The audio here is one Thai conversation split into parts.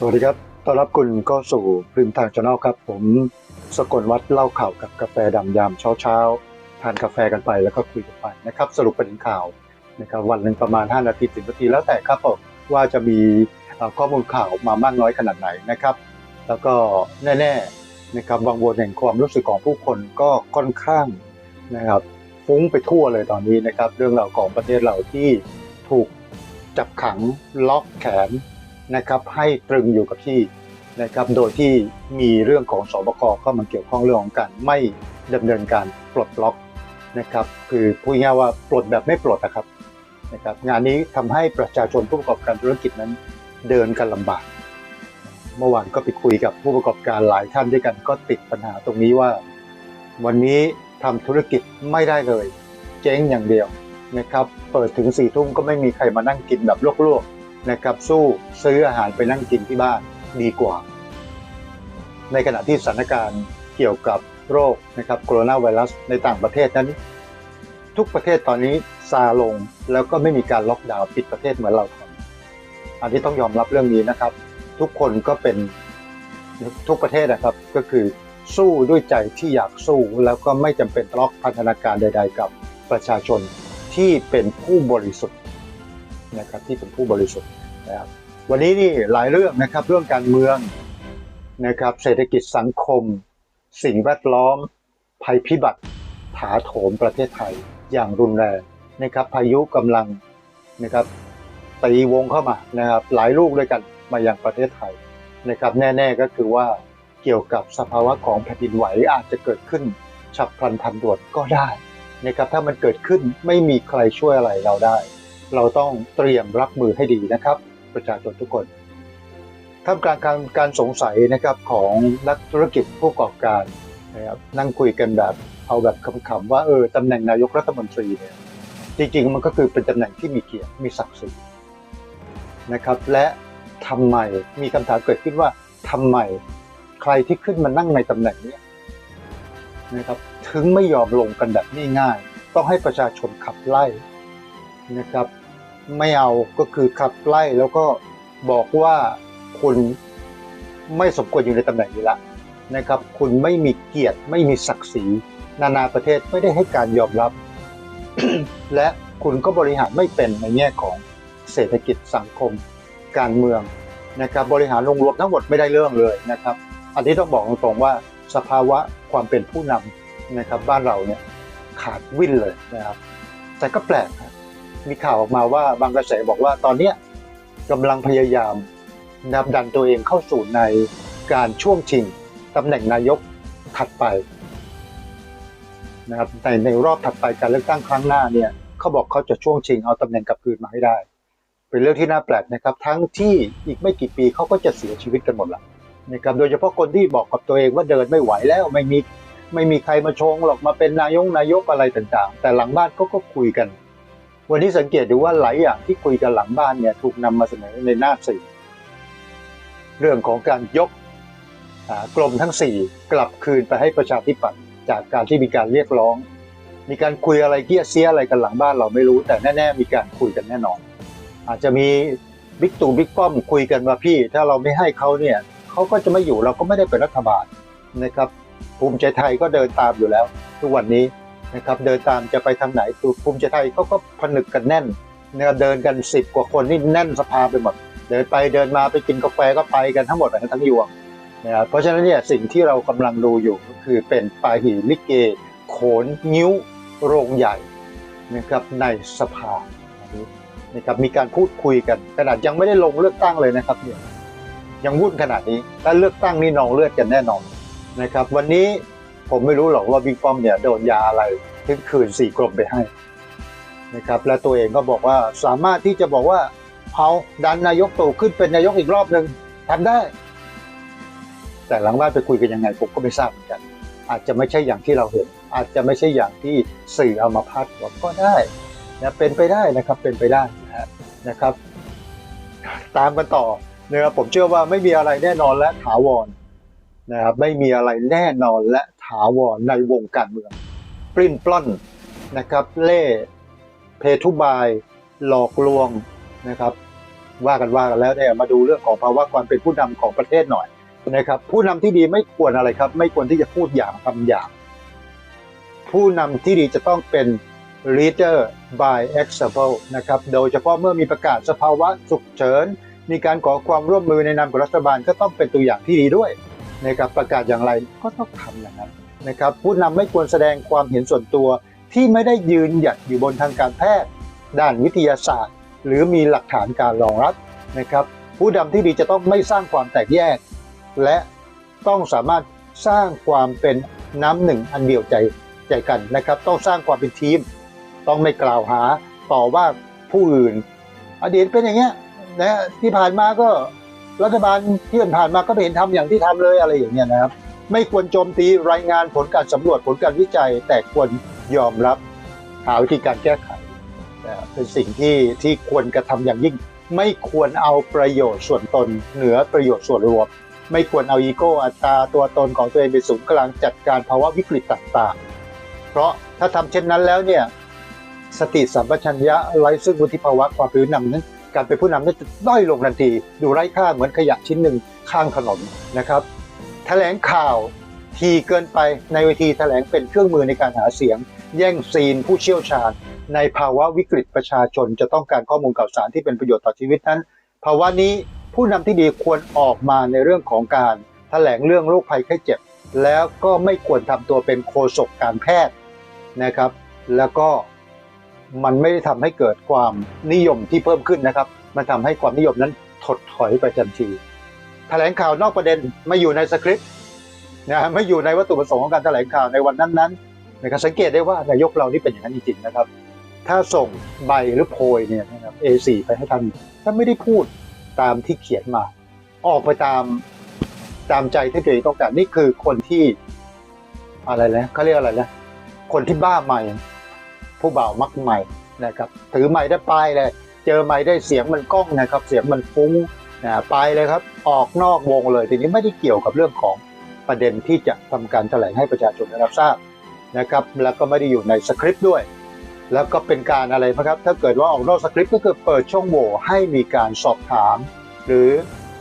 สวัสดีครับ ต้อนรับคุณก็สู่พริมทางชาแนลครับ ผมสกลวัดเล่าข่าวกับกาแฟดำยามเช้าเช้าทานกาแฟกันไปแล้วก็คุยกันไปนะครับ สรุปประเด็นข่าวนะครับวันหนึ่งประมาณ 5 นาทีถึงนาทีแล้วแต่ครับผมว่าจะมีข้อมูลข่าวมามากน้อยขนาดไหนนะครับ แล้วก็แน่ๆนะครับวังวนแห่งความรู้สึกของผู้คนก็ค่อนข้างนะครับฟุ้งไปทั่วเลยตอนนี้นะครับ เรื่องราวของประเทศเราที่ถูกจับขังล็อกแขน นะครับให้ตรึงอยู่กับที่นะครับโดยที่มีเรื่องของสบคเข้ามาเกี่ยวข้องเรื่องของการไม่ดำเนินการปลดล็อกนะครับคือพูดง่ายว่าปลดแบบไม่ปลดนะครับนะครับงานนี้ทำให้ประชาชนผู้ประกอบการธุรกิจนั้นเดินกันลำบาก เมื่อวานก็ไปคุยกับผู้ประกอบการหลายท่านด้วยกันก็ติดปัญหาตรงนี้ว่า วันนี้ทำธุรกิจไม่ได้เลย เจ๊งอย่างเดียวนะครับเปิดถึงสี่ทุ่มก็ไม่มีใครมานั่งกินแบบลวกๆ นะครับสู้ซื้ออาหารไปนั่งกินที่บ้านดีกว่า ในขณะที่สถานการณ์เกี่ยวกับโรคนะครับโคโรนาไวรัสในต่างประเทศนั้น ทุกประเทศตอนนี้ซาลงแล้วก็ไม่มีการล็อกดาวน์ปิดประเทศเหมือนเราทำอันนี้ต้องยอมรับเรื่องนี้นะครับ ทุกคนก็เป็นทุกประเทศนะครับก็คือสู้ด้วยใจที่อยากสู้แล้วก็ไม่จำเป็นล็อกพันธนาการใด ๆ กับประชาชนที่เป็นผู้บริสุทธิ์ นะครับที่เป็นผู้บริสุทธิ์นะครับวันนี้นี่หลายเรื่องนะครับเรื่องการเมืองนะครับเศรษฐกิจสังคม สิ่งแวดล้อม ภัยพิบัติถาโถมประเทศไทยอย่างรุนแรงนะครับพายุกำลังนะครับตีวงเข้ามานะครับหลายลูกด้วยกันมาอยังประเทศไทยนะครับแน่ ๆก็คือว่าเกี่ยวกับสภาวะของแผ่นดินไหวอาจจะเกิดขึ้น ฉับพลันทันด่วนก็ได้นะครับถ้ามันเกิดขึ้นไม่มีใครช่วยอะไรเราได้ เราต้องเตรียมรับมือให้ดีนะครับ ประชาชนทุกคนท่ามกลางการการสงสัยนะครับของนักธุรกิจผู้ประกอบการนะครับนั่งคุยกันแบบเอาแบบขำๆว่าเออตำแหน่งนายกรัฐมนตรีเนี่ยจริงๆมันก็คือเป็นตำแหน่งที่มีเกียรติมีศักดิ์ศรีนะครับ และทำไมมีคำถามเกิดขึ้นว่าทำไมใครที่ขึ้นมานั่งในตำแหน่งนี้นะครับถึงไม่ยอมลงกันแบบง่ายๆต้องให้ประชาชนขับไล่ นะครับ ไม่เอาก็คือขับไล่แล้วก็บอกว่าคุณไม่สมควรอยู่ในตำแหน่งนี้ละนะครับ คุณไม่มีเกียรติไม่มีศักดิ์ศรีนานาประเทศไม่ได้ให้การยอมรับ และคุณก็บริหารไม่เป็นในแง่ของเศรษฐกิจสังคม การเมืองนะครับ บริหารรวมทั้งหมดไม่ได้เรื่องเลยนะครับ อันนี้ต้องบอกตรงๆว่าสภาวะความเป็นผู้นำนะครับ บ้านเราเนี่ยขาดวิ่นเลยนะครับ แต่ก็แปลกนะ มีข่าวออกมาว่าบางกระแสบอกว่าตอนเนี้ยกำลังพยายามนับดันตัวเองเข้าสู่ในการช่วงชิงตำแหน่งนายกถัดไปนะครับในในรอบถัดไปการเลือกตั้งครั้งหน้าเนี่ยเขาบอกเขาจะช่วงชิงเอาตำแหน่งกลับคืนมาให้ได้ เป็นเรื่องที่น่าแปลกนะครับ ทั้งที่อีกไม่กี่ปีเขาก็จะเสียชีวิตกันหมดละนะครับโดยเฉพาะคนที่บอกกับตัวเองว่าเดินไม่ไหวแล้วไม่มีไม่มีใครมาชงหรอกมาเป็นนายกนายกอะไรต่างๆ แต่หลังบ้านก็ก็คุยกัน วันนี้สังเกตดูว่าหลายอย่างที่คุยกันหลังบ้านเนี่ยถูกนำมาเสนอในหน้าสื่อเรื่องของการยกกรมทั้ง 4 กลับคืนไปให้ประชาธิปัตย์จากการที่มีการเรียกร้อง มีการคุยอะไรเกี้ยเสียอะไรกันหลังบ้านเราไม่รู้แต่แน่ ๆ มีการคุยกันแน่นอน อาจจะมีบิ๊กตู่บิ๊กป้อมคุยกันว่าพี่ ถ้าเราไม่ให้เขาเนี่ยเขาก็จะไม่อยู่เราก็ไม่ได้เป็นรัฐบาลนะครับ ภูมิใจไทยก็เดินตามอยู่แล้ว ทุกวันนี้ นะครับเดินตามจะไปทางไหนคือภูมิใจไทยเขาก็ผนึกกันแน่นนะครับเดินกันสิบกว่าคนนี่แน่นสภาไปหมดเดินไปเดินมาไปกินกาแฟก็ไปกันทั้งหมดทั้งยวงนะครับเพราะฉะนั้นเนี่ยสิ่งที่เรากำลังดูอยู่ก็คือเป็นปาหีลิเก โขนนิ้วโรงใหญ่นะครับในสภานนี้นะครับมีการพูดคุยกันขนาดยังไม่ได้ลงเลือกตั้งเลยนะครับเนี่ยยังวุ่นขนาดนี้ถ้าเลือกตั้งนี่นองเลือดกันแน่นอนนะครับ วันนี้ ผมไม่รู้หรอกว่าบิ๊กป้อมเนี่ยโดนยาอะไรถึงคืนสี่กรมไปให้นะครับและตัวเองก็บอกว่าสามารถที่จะบอกว่าเอาดันนายกตู่ขึ้นเป็นนายกอีกรอบหนึ่งทำได้ แต่หลังบ้านไปคุยกันยังไงผมก็ไม่ทราบเหมือนกัน อาจจะไม่ใช่อย่างที่เราเห็น อาจจะไม่ใช่อย่างที่สื่อเอามาพาดหัวก็ได้นะเป็นไปได้นะครับเป็นไปได้นะฮะนะครับ ตามกันต่อนะครับผมเชื่อว่าไม่มีอะไรแน่นอนและถาวรนะครับไม่มีอะไรแน่นอนและ ถาวรในวงการเมืองปริ้นปล้อนนะครับ เล่เพทุบาย หลอกลวงนะครับ ว่ากันว่ากันแล้วเนี่ยมาดูเรื่องของภาวะความเป็นผู้นำของประเทศหน่อยนะครับ ผู้นำที่ดีไม่ควรอะไรครับ ไม่ควรที่จะพูดอย่างทำอย่าง ผู้นำที่ดีจะต้องเป็น leader by example นะครับ โดยเฉพาะเมื่อมีประกาศสภาวะฉุกเฉิน มีการขอความร่วมมือในนามของรัฐบาลก็ต้องเป็นตัวอย่างที่ดีด้วย นะครับประกาศอย่างไรก็ต้องทำอย่างนั้นนะครับผู้นำไม่ควรแสดงความเห็นส่วนตัวที่ไม่ได้ยืนหยัดอยู่บนทางการแพทย์ ด้านวิทยาศาสตร์ หรือมีหลักฐานการรองรับนะครับผู้นำที่ดีจะต้องไม่สร้างความแตกแยก และต้องสามารถสร้างความเป็นน้ำหนึ่งอันเดียวใจใจกันนะครับ ต้องสร้างความเป็นทีม ต้องไม่กล่าวหาต่อว่าผู้อื่น อดีตเป็นอย่างเงี้ยนะที่ผ่านมาก็ รัฐบาลที่ผ่านมาก็ไม่เห็นทำอย่างที่ทำเลยอะไรอย่างเงี้ยนะครับ ไม่ควรโจมตีรายงานผลการสำรวจผลการวิจัย แต่ควรยอมรับหาวิธีการแก้ไขเป็นสิ่งที่ที่ควรกระทำอย่างยิ่ง ไม่ควรเอาประโยชน์ส่วนตน เหนือประโยชน์ส่วนรวม ไม่ควรเอาอีโก้อัตราตัวตนของตัวเองเป็นศูนย์กลางจัดการภาวะวิกฤตต่างๆ เพราะถ้าทำเช่นนั้นแล้วเนี่ยสติสัมปชัญญะไร้ซึ่งวุฒิภาวะความเป็นผู้นำนั้น การเป็นผู้นำนั้นจะด้อยลงทันที ดูไร้ค่าเหมือนขยะชิ้นหนึ่งข้างถนนนะครับ แถลงข่าวทีเกินไปในเวทีแถลงเป็นเครื่องมือในการหาเสียง แย่งซีนผู้เชี่ยวชาญ ในภาวะวิกฤตประชาชนจะต้องการข้อมูลข่าวสารที่เป็นประโยชน์ต่อชีวิตนั้น ภาวะนี้ผู้นำที่ดีควรออกมาในเรื่องของการแถลงเรื่องโรคภัยไข้เจ็บ แล้วก็ไม่ควรทำตัวเป็นโฆษกการแพทย์นะครับ แล้วก็ มันไม่ได้ทำให้เกิดความนิยมที่เพิ่มขึ้นนะครับ มันทำให้ความนิยมนั้นถดถอยไปทันทีแถลงข่าวนอกประเด็นไม่อยู่ในสคริปต์นะไม่อยู่ในวัตถุประสงค์ของการแถลงข่าวในวันนั้นๆนะครับสังเกตได้ว่านายกเรานี่เป็นอย่างนั้นจริงๆนะครับ ถ้าส่งใบหรือโพยเนี่ยนะครับ A4 ไปให้ท่านท่านไม่ได้พูดตามที่เขียนมา ออกไปตามตามใจที่ตัวเองต้องการนี่คือคนที่อะไรนะเขาเรียกอะไรนะคนที่บ้าใหม่ ผู้บ่าวมักใหม่นะครับถือไม้ได้ไปเลย เจอไม้ได้เสียงมันก้องนะครับ เสียงมันฟุ้งนะไปเลยครับออกนอกวงเลยทีนี้ไม่ได้เกี่ยวกับเรื่องของประเด็นที่จะทำการแถลงให้ประชาชนได้รับทราบนะครับ แล้วก็ไม่ได้อยู่ในสคริปต์ด้วย แล้วก็เป็นการอะไรนะครับ ถ้าเกิดว่าออกนอกสคริปต์ก็คือเปิดช่องโหว่ให้มีการสอบถาม หรือ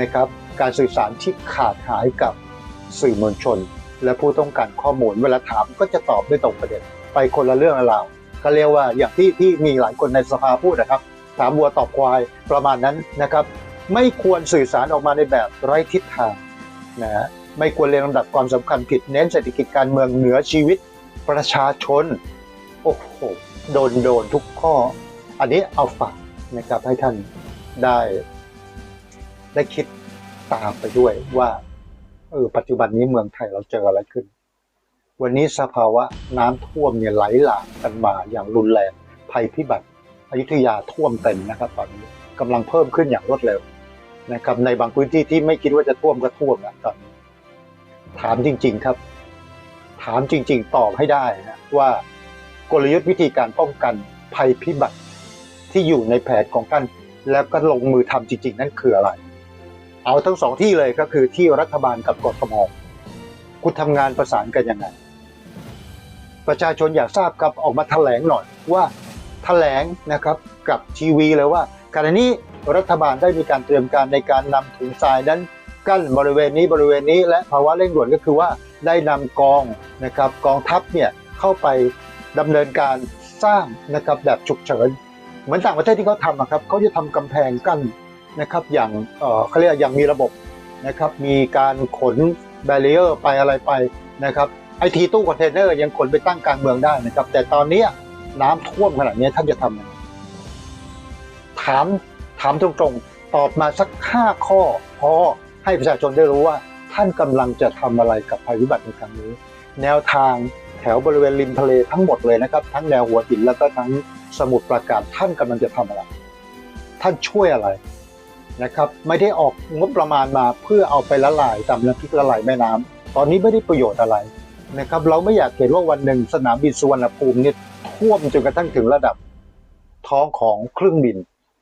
นะครับการสื่อสารที่ขาดหายกับสื่อมวลชน และผู้ต้องการข้อมูลเวลาถามก็จะตอบไม่ตรงประเด็น ไปคนละเรื่องละราว ก็เรียกว่าอย่างที่ที่มีหลายคนในสภาพูดนะครับ ถามวัวตอบควายประมาณนั้นนะครับ ไม่ควรสื่อสารออกมาในแบบไร้ทิศทางนะฮะไม่ควรเรียงลำดับความสำคัญผิดเน้นเศรษฐกิจการเมืองเหนือชีวิตประชาชน โอ้โหโดนโดนทุกข้อ อันนี้เอาฝากนะครับให้ท่านได้ได้คิดตามไปด้วยว่าเออปัจจุบันนี้เมืองไทยเราเจออะไรขึ้น วันนี้สภาวะน้ำท่วมเนี่ยไหลหลากกันมาอย่างรุนแรงภัยพิบัติอยุธยาท่วมเต็มนะครับตอนนี้กำลังเพิ่มขึ้นอย่างรวดเร็วนะครับในบางพื้นที่ที่ไม่คิดว่าจะท่วมก็ท่วมนะตอนนี้ถามจริง ๆครับ ถามจริง ๆตอบให้ได้นะว่ากลยุทธ์วิธีการป้องกันภัยพิบัติที่อยู่ในแผนของท่านแล้วก็ลงมือทำจริง ๆ นั่นคืออะไร เอาทั้งสองที่เลยก็คือที่รัฐบาลกับกทมคุณทำงานประสานกันยังไง ประชาชนอยากทราบครับออกมาแถลงหน่อยว่าแถลงนะครับกับทีวีเลยว่าขณะนี้รัฐบาลได้มีการเตรียมการในการนำถุงทรายนั้นกั้นบริเวณนี้บริเวณนี้และภาวะเร่งด่วนก็คือว่าได้นำกองนะครับกองทัพเนี่ยเข้าไปดำเนินการสร้างนะครับแบบฉุกเฉินเหมือนต่างประเทศที่เขาทำอะครับเขาจะทำกำแพงกั้นนะครับอย่างเออเขาเรียกอย่างมีระบบนะครับมีการขนแบเรียร์ไปอะไรไปนะครับ ไอทีตู้คอนเทนเนอร์ยังขนไปตั้งกลางเมืองได้นะครับ แต่ตอนนี้น้ำท่วมขนาดนี้ท่านจะทำยังไงถามถามตรงๆ ตอบมาสักห้าข้อพอให้ประชาชนได้รู้ว่าท่านกำลังจะทำอะไรกับภัยพิบัติในครั้งนี้ แนวทางแถวบริเวณริมทะเลทั้งหมดเลยนะครับ ทั้งแนวหัวหินแล้วก็ทั้งสมุทรปราการท่านกำลังจะทำอะไร ท่านช่วยอะไรนะครับ ไม่ได้ออกงบประมาณมาเพื่อเอาไปละลายตามน้ำพริกละลายแม่น้ำตอนนี้ไม่ได้ประโยชน์อะไร นะครับเราไม่อยากเห็นว่าวันหนึ่งสนามบินสุวรรณภูมิเนี่ยท่วมจนกระทั่งถึงระดับท้องของเครื่องบิน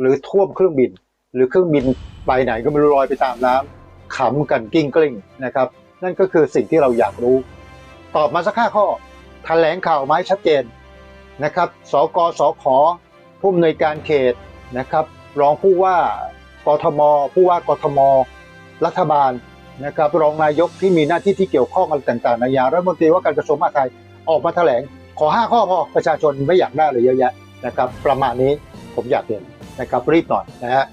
หรือท่วมเครื่องบิน หรือเครื่องบินไปไหนก็ไม่รู้ลอยไปตามน้ำขำกันกิ้งกลิ้งนะครับ นั่นก็คือสิ่งที่เราอยากรู้ ตอบมาสักห้าข้อแถลงข่าวไหมชัดเจนนะครับสกสขผู้อำนวยการเขตนะครับ รองผู้ว่ากทม ผู้ว่ากทม รัฐบาล นะครับรองนายกที่มีหน้าที่ที่เกี่ยวข้องอะไรต่างๆนานารัฐมนตรีว่าการกระทรวงมหาดไทยออกมาแถลง ขอ 5 ข้อพอประชาชนไม่อยากได้เลยเยอะแยะนะครับประมาณนี้ผมอยากเห็นนะครับรีบหน่อยนะฮะ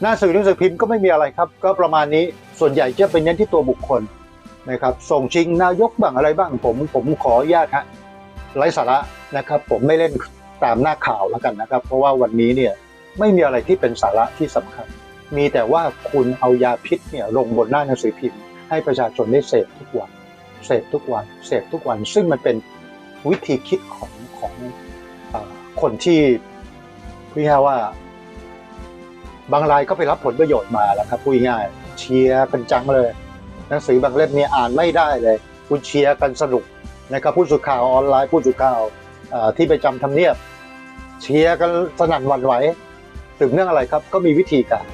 หน้าสื่อหนังสือพิมพ์ก็ไม่มีอะไรครับ ก็ประมาณนี้ส่วนใหญ่จะเป็นเน้นที่ตัวบุคคลนะครับส่งชิงนายกบ้างอะไรบ้างผมผมขออนุญาตฮะไร้สาระนะครับ ผมไม่เล่นตามหน้าข่าวแล้วกันนะครับ เพราะว่าวันนี้เนี่ยไม่มีอะไรที่เป็นสาระที่สำคัญ มีแต่ว่าคุณเอายาพิษเนี่ยลงบนหน้าหนังสือพิมพ์ ให้ประชาชนได้เสพทุกวันเสพทุกวันเสพทุกวัน ซึ่งมันเป็นวิธีคิดของของอคนที่พูดง่ายว่า บางรายก็ไปรับผลประโยชน์มาแล้วครับพูดง่ายเชียร์กันจังเลย หนังสือบางเล่มเนี่ยอ่านไม่ได้เลยคุณเชียร์กันสนุกนะครับผู้สื่อข่าวออนไลน์ผู้สื่อข่าวที่ไปจำทำเนียบ เชียร์กันสนั่นหวั่นไหวถึงเรื่องอะไรครับ ก็มีวิธีการ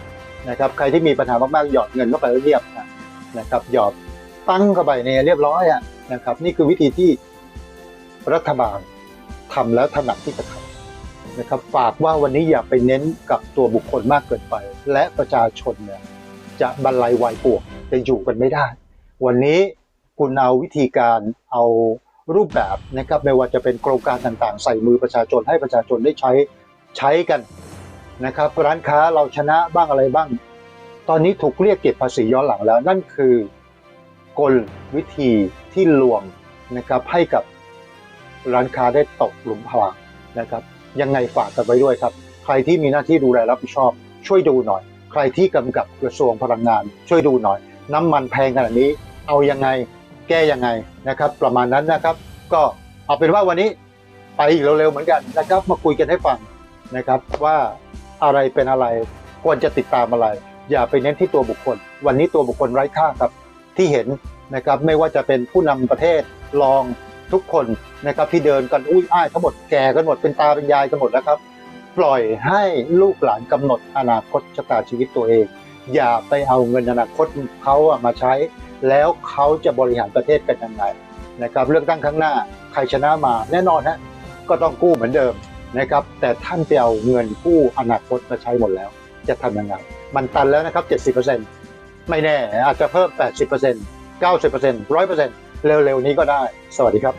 นะครับใครที่มีปัญหามากๆหยอดเงินเข้าไปเรียบนะครับหยอดตั้งเข้าไปเนี่ยเรียบร้อยนะครับ นี่คือวิธีที่รัฐบาลทำแล้วถนัดที่จะทำนะครับ ฝากว่าวันนี้อย่าไปเน้นกับตัวบุคคลมากเกินไป และประชาชนเนี่ยจะบรรลัยวายป่วงจะอยู่กันไม่ได้ วันนี้คุณเอาวิธีการเอารูปแบบนะครับไม่ว่าจะเป็นโครงการต่างๆ ใส่มือประชาชนให้ประชาชนได้ใช้ใช้กัน นะครับร้านค้าเราชนะบ้างอะไรบ้าง ตอนนี้ถูกเรียกเก็บภาษีย้อนหลังแล้ว นั่นคือกลวิธีที่ลวงนะครับให้กับร้านค้าได้ตกหลุมพรางนะครับยังไงฝากกันไว้ด้วยครับ ใครที่มีหน้าที่ดูแลรับผิดชอบ ช่วยดูหน่อย ใครที่กำกับกระทรวงพลังงาน ช่วยดูหน่อย น้ำมันแพงขนาดนี้ เอายังไงแก้ยังไงนะครับ ประมาณนั้นนะครับ ก็เอาเป็นว่าวันนี้ไปอีกเร็วๆเหมือนกันนะครับ มาคุยกันให้ฟังนะครับว่า อะไรเป็นอะไร ควรจะติดตามอะไร อย่าไปเน้นที่ตัวบุคคล วันนี้ตัวบุคคลไร้ค่าครับที่เห็นนะครับไม่ว่าจะเป็นผู้นำประเทศรองทุกคนนะครับที่เดินกันอุ้ยอ้ายทั้งหมดแก่กันหมดเป็นตาเป็นยายกันหมดแล้วครับ ปล่อยให้ลูกหลานกำหนดอนาคตชะตาชีวิตตัวเอง อย่าไปเอาเงินอนาคตเขาอะมาใช้ แล้วเขาจะบริหารประเทศกันยังไงนะครับเลือกตั้งครั้งหน้าใครชนะมาแน่นอนฮะก็ต้องกู้เหมือนเดิม นะครับ แต่ท่านไปเอาเงินกู้อนาคตมาใช้หมดแล้ว จะทำยังไง มันตันแล้วนะครับ 70%ไม่แน่อาจจะเพิ่ม 80% 90% 100%เร็วๆนี้ก็ได้ สวัสดีครับ